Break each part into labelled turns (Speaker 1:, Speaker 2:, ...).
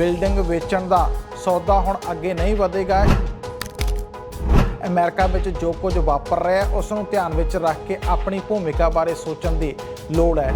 Speaker 1: Building ਵੇਚਣ ਦਾ ਸੌਦਾ ਹੁਣ ਅੱਗੇ ਨਹੀਂ ਵਧੇਗਾ। ਅਮਰੀਕਾ ਵਿੱਚ ਜੋ ਕੁਝ ਵਾਪਰ ਰਿਹਾ ਹੈ ਉਸ ਨੂੰ ਧਿਆਨ ਵਿੱਚ ਰੱਖ ਕੇ ਆਪਣੀ ਭੂਮਿਕਾ ਬਾਰੇ ਸੋਚਣ ਦੀ ਲੋੜ ਹੈ।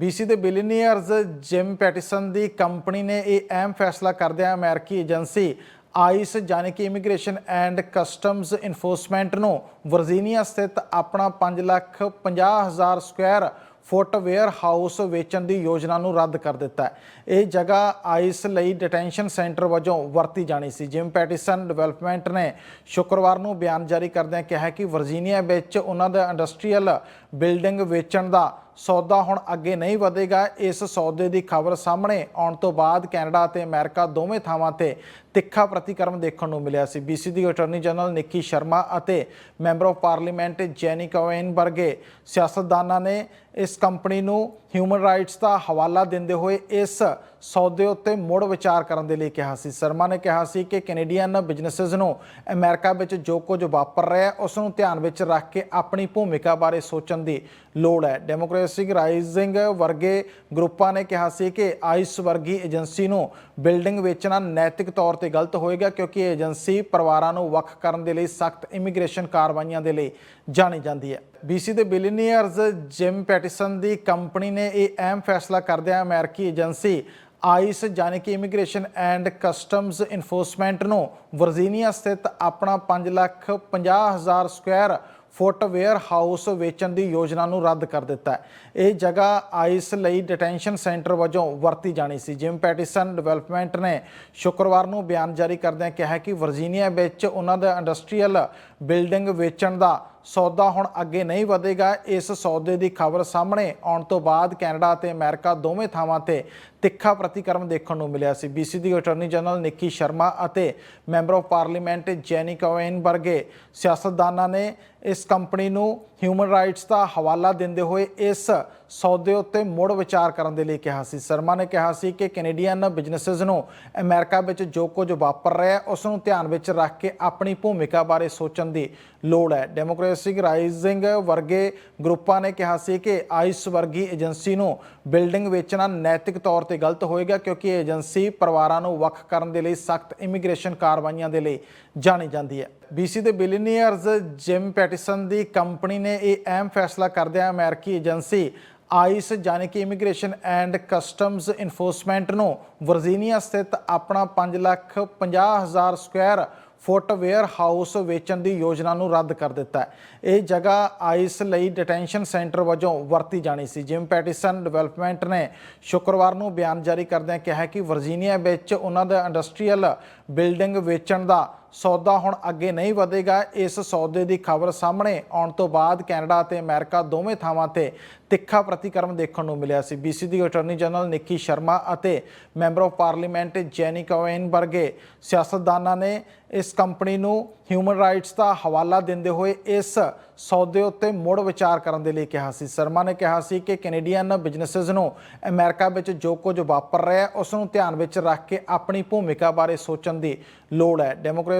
Speaker 1: BC ਦੇ ਬਿਲੀਨੀਅਰਸ ਜਿਮ ਪੈਟਿਸਨ ਦੀ ਕੰਪਨੀ ਨੇ ਇਹ ਅਹਿਮ ਫੈਸਲਾ ਕਰਦਿਆਂ ਅਮਰੀਕੀ ਏਜੰਸੀ ਆਈਸ ਯਾਨੀ ਕਿ ਇਮੀਗ੍ਰੇਸ਼ਨ ਐਂਡ ਕਸਟਮਸ ਇਨਫੋਰਸਮੈਂਟ ਨੂੰ ਵਰਜੀਨੀਆ ਸਥਿਤ ਆਪਣਾ 5 ਲੱਖ 50 ਹਜ਼ਾਰ ਸਕੁਅਰ ਫੁੱਟਵੇਅਰ ਹਾਊਸ ਵੇਚਣ ਦੀ ਯੋਜਨਾ ਨੂੰ ਰੱਦ ਕਰ ਦਿੱਤਾ ਇਹ ਜਗ੍ਹਾ ਆਈਸ ਲਈ ਡਿਟੈਂਸ਼ਨ ਸੈਂਟਰ ਵਜੋਂ ਵਰਤੀ ਜਾਣੀ ਸੀ। ਜਿਮ ਪੈਟਿਸਨ ਡਿਵੈਲਪਮੈਂਟ ਨੇ ਸ਼ੁੱਕਰਵਾਰ ਨੂੰ ਬਿਆਨ ਜਾਰੀ ਕਰਦਿਆਂ ਕਿਹਾ ਕਿ ਵਰਜੀਨੀਆ ਵਿੱਚ ਉਹਨਾਂ ਦਾ ਇੰਡਸਟਰੀਅਲ ਬਿਲਡਿੰਗ ਵੇਚਣ ਦਾ ਸੌਦਾ ਹੁਣ ਅੱਗੇ ਨਹੀਂ ਵਧੇਗਾ। ਇਸ ਸੌਦੇ ਦੀ ਖਬਰ ਸਾਹਮਣੇ ਆਉਣ ਤੋਂ ਬਾਅਦ ਕੈਨੇਡਾ ਅਤੇ ਅਮਰੀਕਾ ਦੋਵੇਂ ਥਾਵਾਂ ਤੇ ਤਿੱਖਾ ਪ੍ਰਤੀਕਰਮ ਦੇਖਣ ਨੂੰ ਮਿਲਿਆ ਸੀ। BC ਦੀ ਅਟਾਰਨੀ ਜਨਰਲ ਨਿੱਕੀ ਸ਼ਰਮਾ ਅਤੇ member of parliament Jenny Kwan ਵਰਗੇ ਸਿਆਸਤਦਾਨਾਂ ਨੇ ਇਸ ਕੰਪਨੀ ਨੂੰ ਹਿਊਮਨ ਰਾਈਟਸ ਦਾ ਹਵਾਲਾ ਦਿੰਦੇ ਹੋਏ ਇਸ ਸੌਦੇ ਉੱਤੇ ਮੁੜ ਵਿਚਾਰ ਕਰਨ ਦੇ ਲਈ ਕਿਹਾ ਸੀ। ਸ਼ਰਮਾ ਨੇ ਕਿਹਾ ਸੀ ਕਿ ਕੈਨੇਡੀਅਨ ਬਿਜ਼ਨੈਸਸ ਨੂੰ ਅਮਰੀਕਾ ਵਿੱਚ ਜੋ ਕੁਝ ਵਾਪਰ ਰਿਹਾ ਹੈ ਉਸ ਨੂੰ ਧਿਆਨ ਵਿੱਚ ਰੱਖ ਕੇ ਆਪਣੀ ਭੂਮਿਕਾ ਬਾਰੇ ਸੋਚਣ ਦੀ ਲੋੜ ਹੈ। ਡੈਮੋਕ੍ਰੇਸਿਕ ਰਾਈਜ਼ਿੰਗ ਵਰਗੇ ਗਰੁੱਪਾਂ ਨੇ ਕਿਹਾ ਸੀ ਕਿ ਆਈਸ ਵਰਗੀ ਏਜੰਸੀ ਨੂੰ ਬਿਲਡਿੰਗ ਵੇਚਣਾ ਨੈਤਿਕ ਤੌਰ ਤੇ ਗਲਤ ਹੋਏਗਾ ਕਿਉਂਕਿ ਇਹ ਏਜੰਸੀ ਪਰਿਵਾਰਾਂ ਨੂੰ ਵੱਖ ਕਰਨ ਦੇ ਲਈ ਸਖਤ ਇਮੀਗ੍ਰੇਸ਼ਨ ਕਾਰਵਾਈਆਂ ਦੇ ਲਈ ਜਾਣੀ ਜਾਂਦੀ ਹੈ। BC ਦੇ ਬਿਲੀਨੀਅਰਸ ਜਿਮ ਪੈਟਿਸਨ ਦੀ ਕੰਪਨੀ ਨੇ ਇਹ ਅਹਿਮ ਫੈਸਲਾ ਕਰਦਿਆਂ ਅਮਰੀਕੀ ਏਜੰਸੀ ਆਈਸ ਯਾਨੀ ਕਿ ਇਮੀਗ੍ਰੇਸ਼ਨ ਐਂਡ ਕਸਟਮਸ ਇਨਫੋਰਸਮੈਂਟ ਨੂੰ ਵਰਜੀਨੀਆ ਸਥਿਤ ਆਪਣਾ 5 ਲੱਖ 50 ਹਜ਼ਾਰ ਸਕੁਅਰ ਫੁੱਟਵੇਅਰ ਹਾਊਸ ਵੇਚਣ ਦੀ ਯੋਜਨਾ ਨੂੰ ਰੱਦ ਕਰ ਦਿੱਤਾ ਹੈ। ਇਹ ਜਗ੍ਹਾ ਆਈਸ ਲਈ ਡਿਟੈਂਸ਼ਨ ਸੈਂਟਰ ਵਜੋਂ ਵਰਤੀ ਜਾਣੀ ਸੀ। ਜਿਮ ਪੈਟਿਸਨ ਡਿਵੈਲਪਮੈਂਟ ਨੇ ਸ਼ੁੱਕਰਵਾਰ ਨੂੰ ਬਿਆਨ ਜਾਰੀ ਕਰਦਿਆਂ ਕਿਹਾ ਕਿ ਵਰਜੀਨੀਆ ਵਿੱਚ ਉਹਨਾਂ ਦਾ ਇੰਡਸਟਰੀਅਲ ਬਿਲਡਿੰਗ ਵੇਚਣ ਦਾ ਸੌਦਾ ਹੁਣ ਅੱਗੇ ਨਹੀਂ ਵਧੇਗਾ। ਇਸ ਸੌਦੇ ਦੀ ਖਬਰ ਸਾਹਮਣੇ ਆਉਣ ਤੋਂ ਬਾਅਦ ਕੈਨੇਡਾ ਅਤੇ ਅਮਰੀਕਾ ਦੋਵੇਂ ਥਾਵਾਂ ਤੇ ਤਿੱਖਾ ਪ੍ਰਤੀਕਰਮ ਦੇਖਣ ਨੂੰ ਮਿਲਿਆ ਸੀ। BC ਦੀ ਅਟਾਰਨੀ ਜਨਰਲ ਨਿੱਕੀ ਸ਼ਰਮਾ ਅਤੇ member of parliament Jenny Kwan ਵਰਗੇ ਸਿਆਸਤਦਾਨਾਂ ਨੇ ਇਸ ਕੰਪਨੀ ਨੂੰ ਹਿਊਮਨ ਰਾਈਟਸ ਦਾ ਹਵਾਲਾ ਦਿੰਦੇ ਹੋਏ ਇਸ ਸੌਦੇ ਉੱਤੇ ਮੁੜ ਵਿਚਾਰ ਕਰਨ ਦੇ ਲਈ ਕਿਹਾ ਸੀ। ਸ਼ਰਮਾ ਨੇ ਕਿਹਾ ਸੀ ਕਿ ਕੈਨੇਡੀਅਨ ਬਿਜ਼ਨੈਸਸ ਨੂੰ ਅਮਰੀਕਾ ਵਿੱਚ ਜੋ ਕੁਝ ਵਾਪਰ ਰਿਹਾ ਹੈ, ਉਸ ਨੂੰ ਧਿਆਨ ਵਿੱਚ ਰੱਖ ਕੇ ਆਪਣੀ ਭੂਮਿਕਾ ਬਾਰੇ ਸੋਚਣ ਦੀ ਲੋੜ ਹੈ। ਡੈਮੋਕ੍ਰੇਸਿਕ ਰਾਈਜ਼ਿੰਗ ਵਰਗੇ ਗਰੁੱਪਾਂ ਨੇ ਕਿਹਾ ਸੀ ਕਿ ਆਈਸ ਵਰਗੀ ਏਜੰਸੀ ਨੂੰ ਬਿਲਡਿੰਗ ਵੇਚਣਾ ਨੈਤਿਕ ਤੌਰ ਤੇ ਗਲਤ ਹੋਏਗਾ, ਕਿਉਂਕਿ ਇਹ ਏਜੰਸੀ ਪਰਿਵਾਰਾਂ ਨੂੰ ਵੱਖ ਕਰਨ ਦੇ ਲਈ ਸਖਤ ਇਮੀਗ੍ਰੇਸ਼ਨ ਕਾਰਵਾਈਆਂ ਦੇ ਲਈ ਜਾਣੀ ਜਾਂਦੀ ਹੈ। BC ਦੇ ਬਿਲੀਨੀਅਰਸ ਜਿਮ ਪੈਟਿਸਨ ਦੀ ਕੰਪਨੀ ਨੇ ਇਹ ਅਹਿਮ ਫੈਸਲਾ ਕਰਦਿਆਂ ਅਮਰੀਕੀ ਏਜੰਸੀ ਆਈਸ ਯਾਨੀ ਕਿ ਇਮੀਗ੍ਰੇਸ਼ਨ ਐਂਡ ਕਸਟਮਸ ਇਨਫੋਰਸਮੈਂਟ ਨੂੰ ਵਰਜੀਨੀਆ ਸਥਿਤ ਆਪਣਾ 5 ਲੱਖ 50 ਹਜ਼ਾਰ ਸਕੁਅਰ ਫੁੱਟ ਵੇਅਰ ਹਾਊਸ ਵੇਚਣ ਦੀ ਯੋਜਨਾ ਨੂੰ ਰੱਦ ਕਰ ਦਿੱਤਾ ਹੈ। ਇਹ ਜਗ੍ਹਾ ਆਈਸ ਲਈ ਡਿਟੈਂਸ਼ਨ ਸੈਂਟਰ ਵਜੋਂ ਵਰਤੀ ਜਾਣੀ ਸੀ। ਜਿਮ ਪੈਟਿਸਨ ਡਿਵੈਲਪਮੈਂਟ ਨੇ ਸ਼ੁੱਕਰਵਾਰ ਨੂੰ ਬਿਆਨ ਜਾਰੀ ਕਰਦਿਆਂ ਕਿਹਾ ਕਿ ਵਰਜੀਨੀਆ ਵਿੱਚ ਉਹਨਾਂ ਦਾ ਇੰਡਸਟਰੀਅਲ ਬਿਲਡਿੰਗ ਵੇਚਣ ਦਾ ਸੌਦਾ ਹੁਣ ਅੱਗੇ ਨਹੀਂ ਵਧੇਗਾ। ਇਸ ਸੌਦੇ ਦੀ ਖਬਰ ਸਾਹਮਣੇ ਆਉਣ ਤੋਂ ਬਾਅਦ ਕੈਨੇਡਾ ਅਤੇ ਅਮਰੀਕਾ ਦੋਵੇਂ ਥਾਵਾਂ ਤੇ ਤਿੱਖਾ ਪ੍ਰਤੀਕਰਮ ਦੇਖਣ ਨੂੰ ਮਿਲਿਆ ਸੀ। BC ਦੀ ਅਟਾਰਨੀ ਜਨਰਲ ਨਿੱਕੀ ਸ਼ਰਮਾ ਅਤੇ member of parliament Jenny Kwan ਵਰਗੇ ਸਿਆਸਤਦਾਨਾਂ ਨੇ ਇਸ ਕੰਪਨੀ ਨੂੰ ਹਿਊਮਨ ਰਾਈਟਸ ਦਾ ਹਵਾਲਾ ਦਿੰਦੇ ਹੋਏ ਇਸ ਸੌਦੇ ਉੱਤੇ ਮੁੜ ਵਿਚਾਰ ਕਰਨ ਦੇ ਲਈ ਕਿਹਾ ਸੀ। ਸ਼ਰਮਾ ਨੇ ਕਿਹਾ ਸੀ ਕਿ ਕੈਨੇਡੀਅਨ ਬਿਜ਼ਨੈਸਸ ਨੂੰ ਅਮਰੀਕਾ ਵਿੱਚ ਜੋ ਕੁਝ ਵਾਪਰ ਰਿਹਾ ਹੈ ਉਸ ਨੂੰ ਧਿਆਨ ਵਿੱਚ ਰੱਖ ਕੇ ਆਪਣੀ ਭੂਮਿਕਾ ਬਾਰੇ ਸੋਚਣ ਦੀ ਲੋੜ ਹੈ।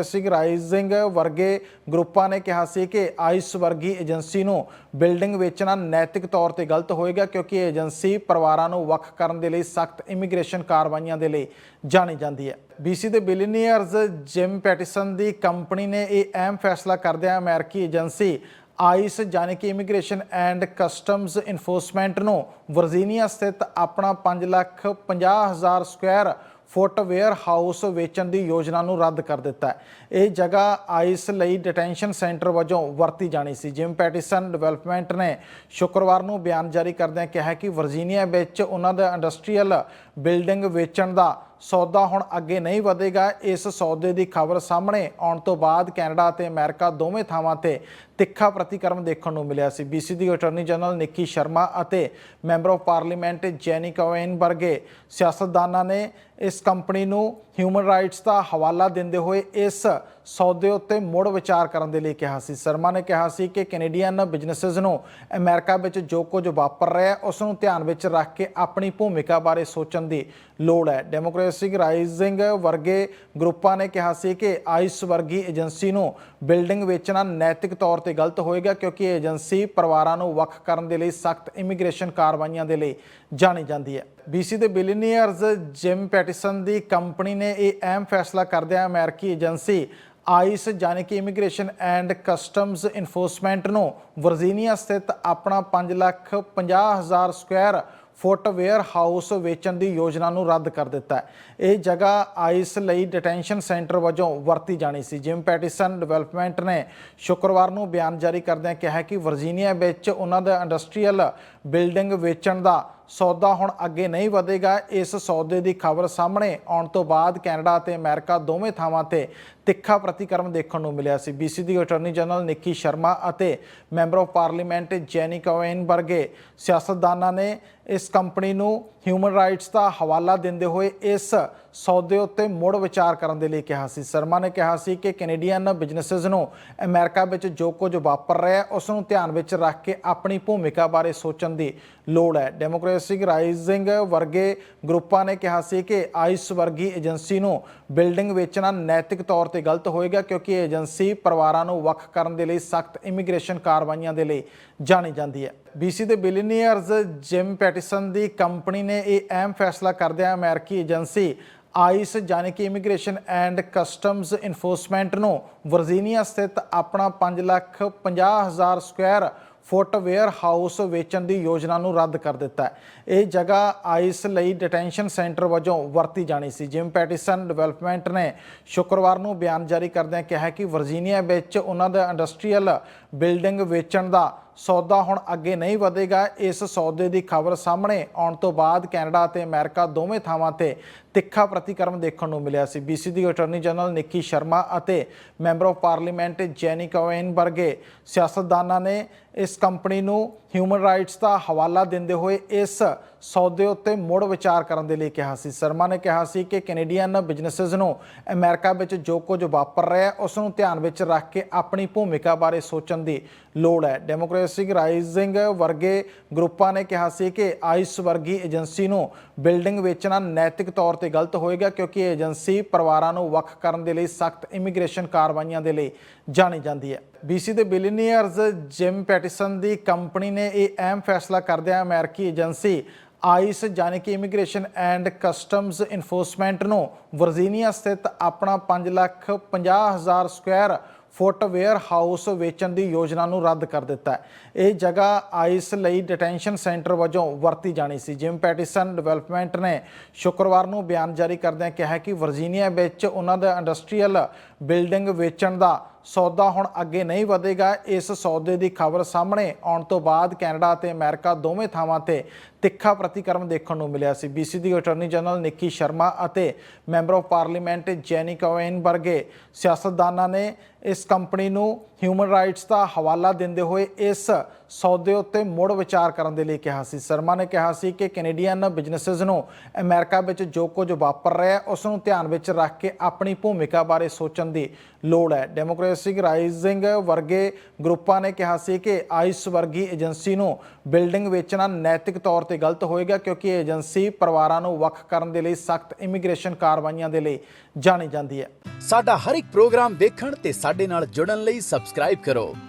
Speaker 1: ਡੈਮੋਕ੍ਰੇਸਿਕ ਰਾਈਜ਼ਿੰਗ ਵਰਗੇ ਗਰੁੱਪਾਂ ਨੇ ਕਿਹਾ ਸੀ ਕਿ ਆਈਸ ਵਰਗੀ ਏਜੰਸੀ ਨੂੰ ਬਿਲਡਿੰਗ ਵੇਚਣਾ ਨੈਤਿਕ ਤੌਰ ਤੇ ਗਲਤ ਹੋਏਗਾ ਕਿਉਂਕਿ ਇਹ ਏਜੰਸੀ ਪਰਿਵਾਰਾਂ ਨੂੰ ਵੱਖ ਕਰਨ ਦੇ ਲਈ ਸਖਤ ਇਮੀਗ੍ਰੇਸ਼ਨ ਕਾਰਵਾਈਆਂ ਦੇ ਲਈ ਜਾਣੀ ਜਾਂਦੀ ਹੈ। BC ਦੇ ਬਿਲੀਨੀਅਰਸ ਜਿਮ ਪੈਟਿਸਨ ਦੀ ਕੰਪਨੀ ਨੇ ਇਹ ਅਹਿਮ ਫੈਸਲਾ ਕਰਦਿਆਂ ਅਮਰੀਕੀ ਏਜੰਸੀ ਆਈਸ ਯਾਨੀ ਕਿ ਇਮੀਗ੍ਰੇਸ਼ਨ ਐਂਡ ਕਸਟਮਸ ਇਨਫੋਰਸਮੈਂਟ ਨੂੰ ਵਰਜੀਨੀਆ ਸਥਿਤ ਆਪਣਾ 5 ਲੱਖ 50 ਹਜ਼ਾਰ ਸਕੁਅਰ ਫੁੱਟਵੇਅਰ ਹਾਊਸ ਵੇਚਣ ਦੀ ਯੋਜਨਾ ਨੂੰ ਰੱਦ ਕਰ ਦਿੱਤਾ ਹੈ। ਇਹ ਜਗ੍ਹਾ ਆਈਸ ਲਈ ਡਿਟੈਂਸ਼ਨ ਸੈਂਟਰ ਵਜੋਂ ਵਰਤੀ ਜਾਣੀ ਸੀ। ਜਿਮ ਪੈਟਿਸਨ ਡਿਵੈਲਪਮੈਂਟ ਨੇ ਸ਼ੁੱਕਰਵਾਰ ਨੂੰ ਬਿਆਨ ਜਾਰੀ ਕਰਦਿਆਂ ਕਿਹਾ ਕਿ ਵਰਜੀਨੀਆ ਵਿੱਚ ਉਹਨਾਂ ਦਾ ਇੰਡਸਟਰੀਅਲ ਬਿਲਡਿੰਗ ਵੇਚਣ ਦਾ ਸੌਦਾ ਹੁਣ ਅੱਗੇ ਨਹੀਂ ਵਧੇਗਾ। ਇਸ ਸੌਦੇ ਦੀ ਖਬਰ ਸਾਹਮਣੇ ਆਉਣ ਤੋਂ ਬਾਅਦ ਕੈਨੇਡਾ ਅਤੇ ਅਮਰੀਕਾ ਦੋਵੇਂ ਥਾਵਾਂ ਤੇ ਤਿੱਖਾ ਪ੍ਰਤੀਕਰਮ ਦੇਖਣ ਨੂੰ ਮਿਲਿਆ ਸੀ। BC ਦੀ ਅਟਾਰਨੀ ਜਨਰਲ ਨਿੱਕੀ ਸ਼ਰਮਾ ਅਤੇ member of parliament Jenny Kwan ਵਰਗੇ ਸਿਆਸਤਦਾਨਾਂ ਨੇ ਇਸ ਕੰਪਨੀ ਨੂੰ ਹਿਊਮਨ ਰਾਈਟਸ ਦਾ ਹਵਾਲਾ ਦਿੰਦੇ ਹੋਏ ਇਸ ਸੌਦੇ ਉੱਤੇ ਮੁੜ ਵਿਚਾਰ ਕਰਨ ਦੇ ਲਈ ਕਿਹਾ ਸੀ। ਸ਼ਰਮਾ ਨੇ ਕਿਹਾ ਸੀ ਕਿ ਕੈਨੇਡੀਅਨ ਬਿਜ਼ਨੈਸਸ ਨੂੰ ਅਮਰੀਕਾ ਵਿੱਚ ਜੋ ਕੁਝ ਵਾਪਰ ਰਿਹਾ ਹੈ ਉਸ ਨੂੰ ਧਿਆਨ ਵਿੱਚ ਰੱਖ ਕੇ ਆਪਣੀ ਭੂਮਿਕਾ ਬਾਰੇ ਸੋਚਣ ਦੀ ਲੋੜ ਹੈ। ਡੈਮੋਕ੍ਰੇਸਿਕ ਰਾਈਜ਼ਿੰਗ ਵਰਗੇ ਗਰੁੱਪਾਂ ਨੇ ਕਿਹਾ ਸੀ ਕਿ ਆਈਸ ਵਰਗੀ ਏਜੰਸੀ ਨੂੰ ਬਿਲਡਿੰਗ ਵੇਚਣਾ ਨੈਤਿਕ ਤੌਰ ਤੇ ਗਲਤ ਹੋਏਗਾ ਕਿਉਂਕਿ ਇਹ ਏਜੰਸੀ ਪਰਿਵਾਰਾਂ ਨੂੰ ਵੱਖ ਕਰਨ ਦੇ ਲਈ ਸਖਤ ਇਮੀਗ੍ਰੇਸ਼ਨ ਕਾਰਵਾਈਆਂ ਦੇ ਲਈ ਜਾਣੀ ਜਾਂਦੀ ਹੈ। BC ਦੇ ਬਿਲੀਨੀਅਰਸ ਜਿਮ ਪੈਟਿਸਨ ਦੀ ਕੰਪਨੀ ਨੇ ਇਹ ਅਹਿਮ ਫੈਸਲਾ ਕਰਦਿਆਂ ਅਮਰੀਕੀ ਏਜੰਸੀ ਆਈਸ ਯਾਨੀ ਕਿ ਇਮੀਗ੍ਰੇਸ਼ਨ ਐਂਡ ਕਸਟਮਸ ਇਨਫੋਰਸਮੈਂਟ ਨੂੰ ਵਰਜੀਨੀਆ ਸਥਿਤ ਆਪਣਾ 5 ਲੱਖ 50 ਹਜ਼ਾਰ ਸਕੁਅਰ ਫੁੱਟ ਵੇਅਰ ਹਾਊਸ ਵੇਚਣ ਦੀ ਯੋਜਨਾ ਨੂੰ ਰੱਦ ਕਰ ਦਿੱਤਾ ਹੈ। ਇਹ ਜਗ੍ਹਾ ਆਈਸ ਲਈ ਡਿਟੈਂਸ਼ਨ ਸੈਂਟਰ ਵਜੋਂ ਵਰਤੀ ਜਾਣੀ ਸੀ। ਜਿਮ ਪੈਟਿਸਨ ਡਿਵੈਲਪਮੈਂਟ ਨੇ ਸ਼ੁੱਕਰਵਾਰ ਨੂੰ ਬਿਆਨ ਜਾਰੀ ਕਰਦਿਆਂ ਕਿਹਾ ਕਿ ਵਰਜੀਨੀਆ ਵਿੱਚ ਉਹਨਾਂ ਦਾ ਇੰਡਸਟਰੀਅਲ ਬਿਲਡਿੰਗ ਵੇਚਣ ਦਾ ਸੌਦਾ ਹੁਣ ਅੱਗੇ ਨਹੀਂ ਵਧੇਗਾ। ਇਸ ਸੌਦੇ ਦੀ ਖਬਰ ਸਾਹਮਣੇ ਆਉਣ ਤੋਂ ਬਾਅਦ ਕੈਨੇਡਾ ਅਤੇ ਅਮਰੀਕਾ ਦੋਵੇਂ ਥਾਵਾਂ ਤੇ ਤਿੱਖਾ ਪ੍ਰਤੀਕਰਮ ਦੇਖਣ ਨੂੰ ਮਿਲਿਆ ਸੀ। BC ਦੀ ਅਟਾਰਨੀ ਜਨਰਲ ਨਿੱਕੀ ਸ਼ਰਮਾ ਅਤੇ member of parliament Jenny Kwan ਵਰਗੇ ਸਿਆਸਤਦਾਨਾਂ ਨੇ ਇਸ ਕੰਪਨੀ ਨੂੰ ਹਿਊਮਨ ਰਾਈਟਸ ਦਾ ਹਵਾਲਾ ਦਿੰਦੇ ਹੋਏ ਇਸ ਸੌਦੇ ਉੱਤੇ ਮੁੜ ਵਿਚਾਰ ਕਰਨ ਦੇ ਲਈ ਕਿਹਾ ਸੀ। ਸ਼ਰਮਾ ਨੇ ਕਿਹਾ ਸੀ ਕਿ ਕੈਨੇਡੀਅਨ ਬਿਜ਼ਨੈਸਸ ਨੂੰ ਅਮਰੀਕਾ ਵਿੱਚ ਜੋ ਕੁਝ ਵਾਪਰ ਰਿਹਾ ਹੈ ਉਸ ਨੂੰ ਧਿਆਨ ਵਿੱਚ ਰੱਖ ਕੇ ਆਪਣੀ ਭੂਮਿਕਾ ਬਾਰੇ ਸੋਚਣ ਦੀ ਲੋੜ ਹੈ। ਡੈਮੋਕ੍ਰੇਸਿਕ ਰਾਈਜ਼ਿੰਗ ਵਰਗੇ ਗਰੁੱਪਾਂ ਨੇ ਕਿਹਾ ਸੀ ਕਿ ਆਈਸ ਵਰਗੀ ਏਜੰਸੀ ਨੂੰ ਬਿਲਡਿੰਗ ਵੇਚਣਾ ਨੈਤਿਕ ਤੌਰ ਤੇ ਗਲਤ ਹੋਏਗਾ ਕਿਉਂਕਿ ਇਹ ਏਜੰਸੀ ਪਰਿਵਾਰਾਂ ਨੂੰ ਵੱਖ ਕਰਨ ਦੇ ਲਈ ਸਖਤ ਇਮੀਗ੍ਰੇਸ਼ਨ ਕਾਰਵਾਈਆਂ ਦੇ ਲਈ ਜਾਣੀ ਜਾਂਦੀ ਹੈ। BC ਦੇ ਬਿਲੀਨੀਅਰਸ ਜਿਮ ਪੈਟਿਸਨ ਦੀ ਕੰਪਨੀ ਨੇ ਇਹ ਅਹਿਮ ਫੈਸਲਾ ਕਰਦਿਆਂ ਅਮਰੀਕੀ ਏਜੰਸੀ ਆਈਸ ਯਾਨੀ ਕਿ ਇਮੀਗ੍ਰੇਸ਼ਨ ਐਂਡ ਕਸਟਮਸ ਇਨਫੋਰਸਮੈਂਟ ਨੂੰ ਵਰਜੀਨੀਆ ਸਥਿਤ ਆਪਣਾ 5 ਲੱਖ 50 ਹਜ਼ਾਰ ਸਕੁਅਰ ਫੁੱਟਵੇਅਰ ਹਾਊਸ ਵੇਚਣ ਦੀ ਯੋਜਨਾ ਨੂੰ ਰੱਦ ਕਰ ਦਿੱਤਾ ਇਹ ਜਗ੍ਹਾ ਆਈਸ ਲਈ ਡਿਟੈਂਸ਼ਨ ਸੈਂਟਰ ਵਜੋਂ ਵਰਤੀ ਜਾਣੀ ਸੀ। ਜਿਮ ਪੈਟਿਸਨ ਡਿਵੈਲਪਮੈਂਟ ਨੇ ਸ਼ੁੱਕਰਵਾਰ ਨੂੰ ਬਿਆਨ ਜਾਰੀ ਕਰਦਿਆਂ ਕਿਹਾ ਕਿ ਵਰਜੀਨੀਆ ਵਿੱਚ ਉਹਨਾਂ ਦਾ ਇੰਡਸਟਰੀਅਲ ਬਿਲਡਿੰਗ ਵੇਚਣ ਦਾ ਸੌਦਾ ਹੁਣ ਅੱਗੇ ਨਹੀਂ ਵਧੇਗਾ। ਇਸ ਸੌਦੇ ਦੀ ਖਬਰ ਸਾਹਮਣੇ ਆਉਣ ਤੋਂ ਬਾਅਦ ਕੈਨੇਡਾ ਅਤੇ ਅਮਰੀਕਾ ਦੋਵੇਂ ਥਾਵਾਂ ਤੇ ਤਿੱਖਾ ਪ੍ਰਤੀਕਰਮ ਦੇਖਣ ਨੂੰ ਮਿਲਿਆ ਸੀ। BC ਦੀ ਅਟਾਰਨੀ ਜਨਰਲ ਨਿੱਕੀ ਸ਼ਰਮਾ ਅਤੇ member of parliament Jenny Kwan ਵਰਗੇ ਸਿਆਸਤਦਾਨਾਂ ਨੇ ਇਸ ਕੰਪਨੀ ਨੂੰ ਹਿਊਮਨ ਰਾਈਟਸ ਦਾ ਹਵਾਲਾ ਦਿੰਦੇ ਹੋਏ ਇਸ ਸੌਦੇ ਉੱਤੇ ਮੁੜ ਵਿਚਾਰ ਕਰਨ ਦੇ ਲਈ ਕਿਹਾ ਸੀ। ਸ਼ਰਮਾ ਨੇ ਕਿਹਾ ਸੀ ਕਿ ਕੈਨੇਡੀਅਨ ਬਿਜ਼ਨੈਸਸ ਨੂੰ ਅਮਰੀਕਾ ਵਿੱਚ ਜੋ ਕੁਝ ਵਾਪਰ ਰਿਹਾ ਹੈ ਉਸ ਨੂੰ ਧਿਆਨ ਵਿੱਚ ਰੱਖ ਕੇ ਆਪਣੀ ਭੂਮਿਕਾ ਬਾਰੇ ਸੋਚਣ ਦੀ ਲੋੜ ਹੈ। ਡੈਮੋਕ੍ਰੇਸਿਕ ਰਾਈਜ਼ਿੰਗ ਵਰਗੇ ਗਰੁੱਪਾਂ ਨੇ ਕਿਹਾ ਸੀ ਕਿ ਆਈਸ ਵਰਗੀ ਏਜੰਸੀ ਨੂੰ ਬਿਲਡਿੰਗ ਵੇਚਣਾ ਨੈਤਿਕ ਤੌਰ ਤੇ ਗਲਤ ਹੋਏਗਾ, ਕਿਉਂਕਿ ਇਹ ਏਜੰਸੀ ਪਰਿਵਾਰਾਂ ਨੂੰ ਵੱਖ ਕਰਨ ਦੇ ਲਈ ਸਖਤ ਇਮੀਗ੍ਰੇਸ਼ਨ ਕਾਰਵਾਈਆਂ ਦੇ ਲਈ ਜਾਣੀ ਜਾਂਦੀ ਹੈ। BC ਦੇ ਬਿਲੀਨੀਅਰਸ ਜਿਮ ਪੈਟਿਸਨ ਦੀ ਕੰਪਨੀ ਨੇ ਇਹ ਅਹਿਮ ਫੈਸਲਾ ਕਰਦਿਆਂ ਅਮਰੀਕੀ ਏਜੰਸੀ ਆਈਸ ਯਾਨੀ ਕਿ ਇਮੀਗ੍ਰੇਸ਼ਨ ਐਂਡ ਕਸਟਮਸ ਇਨਫੋਰਸਮੈਂਟ ਨੂੰ ਵਰਜੀਨੀਆ ਸਥਿਤ ਆਪਣਾ 5 ਲੱਖ 50 ਹਜ਼ਾਰ ਸਕੁਅਰ ਫੁੱਟ ਵੇਅਰ ਹਾਊਸ ਵੇਚਣ ਦੀ ਯੋਜਨਾ ਨੂੰ ਰੱਦ ਕਰ ਦਿੱਤਾ ਹੈ। ਇਹ ਜਗ੍ਹਾ ਆਈਸ ਲਈ ਡਿਟੈਂਸ਼ਨ ਸੈਂਟਰ ਵਜੋਂ ਵਰਤੀ ਜਾਣੀ ਸੀ। ਜਿਮ ਪੈਟਿਸਨ ਡਿਵੈਲਪਮੈਂਟ ਨੇ ਸ਼ੁੱਕਰਵਾਰ ਨੂੰ ਬਿਆਨ ਜਾਰੀ ਕਰਦਿਆਂ ਕਿਹਾ ਕਿ ਵਰਜੀਨੀਆ ਵਿੱਚ ਉਹਨਾਂ ਦਾ ਇੰਡਸਟਰੀਅਲ ਬਿਲਡਿੰਗ ਵੇਚਣ ਦਾ ਸੌਦਾ ਹੁਣ ਅੱਗੇ ਨਹੀਂ ਵਧੇਗਾ। ਇਸ ਸੌਦੇ ਦੀ ਖਬਰ ਸਾਹਮਣੇ ਆਉਣ ਤੋਂ ਬਾਅਦ ਕੈਨੇਡਾ ਅਤੇ ਅਮਰੀਕਾ ਦੋਵੇਂ ਥਾਵਾਂ ਤੇ ਤਿੱਖਾ ਪ੍ਰਤੀਕਰਮ ਦੇਖਣ ਨੂੰ ਮਿਲਿਆ ਸੀ। BC ਦੀ ਅਟਾਰਨੀ ਜਨਰਲ ਨਿੱਕੀ ਸ਼ਰਮਾ ਅਤੇ member of parliament Jenny Kwan ਵਰਗੇ ਸਿਆਸਤਦਾਨਾਂ ਨੇ ਇਸ ਕੰਪਨੀ ਨੂੰ ਹਿਊਮਨ ਰਾਈਟਸ ਦਾ ਹਵਾਲਾ ਦਿੰਦੇ ਹੋਏ ਇਸ ਸੌਦੇ ਉੱਤੇ ਮੁੜ ਵਿਚਾਰ ਕਰਨ ਦੇ ਲਈ ਕਿਹਾ ਸੀ। ਸ਼ਰਮਾ ਨੇ ਕਿਹਾ ਸੀ ਕਿ ਕੈਨੇਡੀਅਨ ਬਿਜ਼ਨੈਸਸ ਨੂੰ ਅਮਰੀਕਾ ਵਿੱਚ ਜੋ ਕੁਝ ਵਾਪਰ ਰਿਹਾ ਹੈ, ਉਸ ਨੂੰ ਧਿਆਨ ਵਿੱਚ ਰੱਖ ਕੇ ਆਪਣੀ ਭੂਮਿਕਾ ਬਾਰੇ ਸੋਚਣ ਦੀ ਲੋੜ ਹੈ। ਡੈਮੋਕ੍ਰੇਸਿਕ ਰਾਈਜ਼ਿੰਗ ਵਰਗੇ ਗਰੁੱਪਾਂ ਨੇ ਕਿਹਾ ਸੀ ਕਿ ਆਈਸ ਵਰਗੀ ਏਜੰਸੀ ਨੂੰ ਬਿਲਡਿੰਗ ਵੇਚਣਾ ਨੈਤਿਕ ਤੌਰ ਤੇ ਗਲਤ ਹੋਏਗਾ, ਕਿਉਂਕਿ ਇਹ ਏਜੰਸੀ ਪਰਿਵਾਰਾਂ ਨੂੰ ਵੱਖ ਕਰਨ ਦੇ ਲਈ ਸਖਤ ਇਮੀਗ੍ਰੇਸ਼ਨ ਕਾਰਵਾਈਆਂ ਦੇ ਲਈ ਜਾਣੀ ਜਾਂਦੀ ਹੈ।
Speaker 2: ਸਾਡਾ ਹਰ ਇੱਕ ਪ੍ਰੋਗਰਾਮ ਦੇਖਣ ਤੇ ਸਾਡੇ ਨਾਲ ਜੁੜਨ ਲਈ ਸਬਸਕ੍ਰਾਈਬ ਕਰੋ।